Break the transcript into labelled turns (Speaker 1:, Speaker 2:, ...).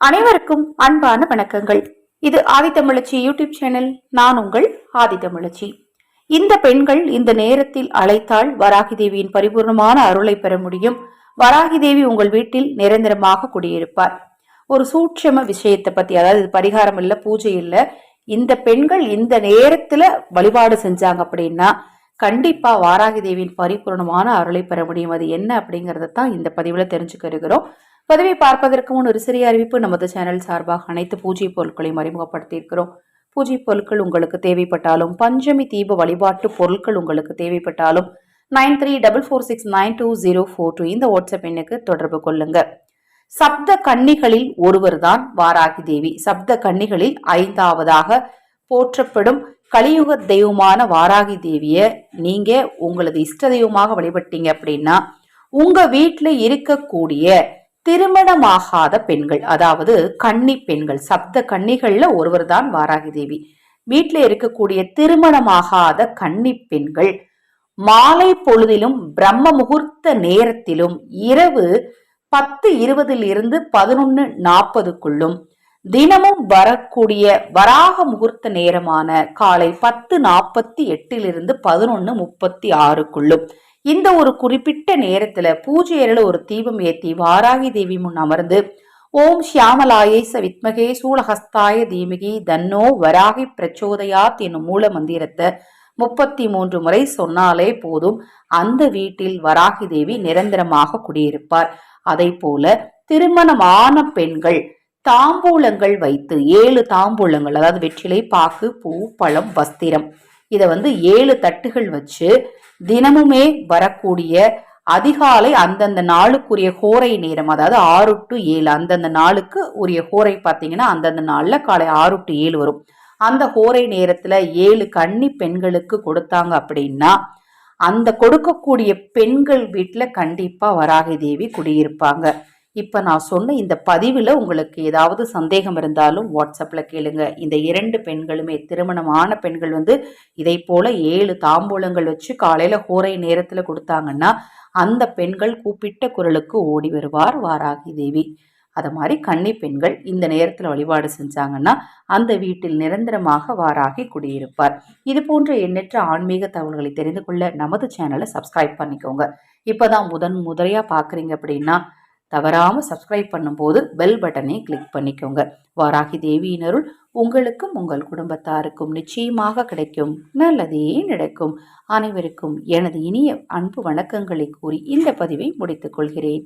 Speaker 1: அனைவருக்கும் அன்பான வணக்கங்கள். இது ஆதித்தமிழச்சி யூடியூப் சேனல். நான் உங்கள் ஆதித்தமிழச்சி. இந்த பெண்கள் இந்த நேரத்தில் அழைத்தால் வராகி தேவியின் பரிபூர்ணமான அருளை பெற முடியும். வராகி தேவி உங்கள் வீட்டில் நிரந்தரமாக குடியிருப்பார். ஒரு சூட்சம விஷயத்தை பத்தி அதாவது இது பரிகாரம் இல்ல பூஜை இல்ல இந்த பெண்கள் இந்த நேரத்துல வழிபாடு செஞ்சாங்க அப்படின்னா கண்டிப்பா வாராகி தேவியின் பரிபூர்ணமான அருளை பெற முடியும். அது என்ன அப்படிங்கறத தான் இந்த பதிவுல தெரிஞ்சுக்க இருக்கிறோம். பதிவை பார்ப்பதற்கு முன் ஒரு சிறிய அறிவிப்பு. நமது சேனல் சார்பாக அனைத்து பூஜை பொருட்களையும் அறிமுகப்படுத்தியிருக்கிறோம். பூஜை பொருட்கள் உங்களுக்கு தேவைப்பட்டாலும் பஞ்சமி தீப வழிபாட்டு பொருட்கள் உங்களுக்கு தேவைப்பட்டாலும் nine three double four six nine two zero four two இந்த வாட்ஸ்அப் எண்ணுக்கு தொடர்பு கொள்ளுங்க. சப்த கன்னிகளில் ஒருவர்தான் வாராகி தேவி சப்த கன்னிகளில் ஐந்தாவதாக போற்றப்படும் கலியுக தெய்வமான வாராகி தேவியை நீங்க உங்களது இஷ்ட தெய்வமாக வழிபட்டீங்க அப்படின்னா உங்க வீட்டில் இருக்கக்கூடிய திருமணமாகாத பெண்கள் அதாவது கன்னி பெண்கள் சப்த கன்னிகள்ல ஒருவர் தான் வாராகி தேவி. வீட்டில் இருக்கக்கூடிய திருமணமாகாத கன்னி பெண்கள் மாலை பொழுதிலும் பிரம்ம முகூர்த்த நேரத்திலும் இரவு பத்து இருபதில் இருந்து பதினொன்னு நாற்பதுக்குள்ளும் தினமும் வரக்கூடிய வராக முகூர்த்த நேரமான காலை பத்து நாற்பத்தி எட்டிலிருந்து பதினொன்னு முப்பத்தி ஆறுக்குள்ளும் இந்த ஒரு குறிப்பிட்ட நேரத்துல பூஜை ஒரு தீபம் ஏத்தி வாராகி தேவி முன் அமர்ந்து ஓம் ஷியாமலாயை ச வித்மகே சூலஹஸ்தாய தீமகி தன்னோ வராகி பிரச்சோதயாத் என்னும் மூல மந்திரத்தை முப்பத்தி மூன்று முறை சொன்னாலே போதும் அந்த வீட்டில் வராகி தேவி நிரந்தரமாக குடியிருப்பார். அதை போல திருமணமான பெண்கள் தாம்பூலங்கள் வைத்து ஏழு தாம்பூலங்கள் அதாவது வெற்றிலை பாக்கு பூ பழம் வஸ்திரம் இதை வந்து ஏழு தட்டுகள் வச்சு தினமுமே வரக்கூடிய அதிகாலை அந்தந்த நாளுக்குரிய ஹோரை நேரம் அதாவது ஆறு டு ஏழு அந்தந்த நாளுக்கு உரிய ஹோரை பார்த்தீங்கன்னா அந்தந்த நாளில் காலை ஆறு டு ஏழு வரும். அந்த ஹோரை நேரத்தில் ஏழு கன்னி பெண்களுக்கு கொடுத்தாங்க அப்படின்னா அந்த கொடுக்கக்கூடிய பெண்கள் வீட்டில் கண்டிப்பாக வராகி தேவி குடியிருப்பாங்க. இப்போ நான் சொன்ன இந்த பதிவில் உங்களுக்கு ஏதாவது சந்தேகம் இருந்தாலும் வாட்ஸ்அப்பில் கேளுங்க. இந்த இரண்டு பெண்களுமே திருமணமான பெண்கள் வந்து இதை போல ஏழு தாம்பூலங்கள் வச்சு காலையில் ஹோரை நேரத்தில் கொடுத்தாங்கன்னா அந்த பெண்கள் கூப்பிட்ட குரலுக்கு ஓடி வருவார் வாராகி தேவி. அது மாதிரி கன்னி பெண்கள் இந்த நேரத்தில் வழிபாடு செஞ்சாங்கன்னா அந்த வீட்டில் நிரந்தரமாக வாராகி குடியிருப்பார். இது போன்ற எண்ணற்ற ஆன்மீக தகவல்களை தெரிந்து கொள்ள நமது சேனலை சப்ஸ்கிரைப் பண்ணிக்கோங்க. இப்போதான் முதன் முதலையாக பார்க்குறீங்க அப்படின்னா தவறாமல் சப்ஸ்கிரைப் பண்ணும்போது பெல் பட்டனை கிளிக் பண்ணிக்கோங்க. வாராகி தேவியினருள் உங்களுக்கும் உங்கள் குடும்பத்தாருக்கும் நிச்சயமாக கிடைக்கும். நல்லதே நடக்கும். அனைவருக்கும் எனது இனிய அன்பு வணக்கங்களை கூறி இந்த பதிவை முடித்துக் கொள்கிறேன்.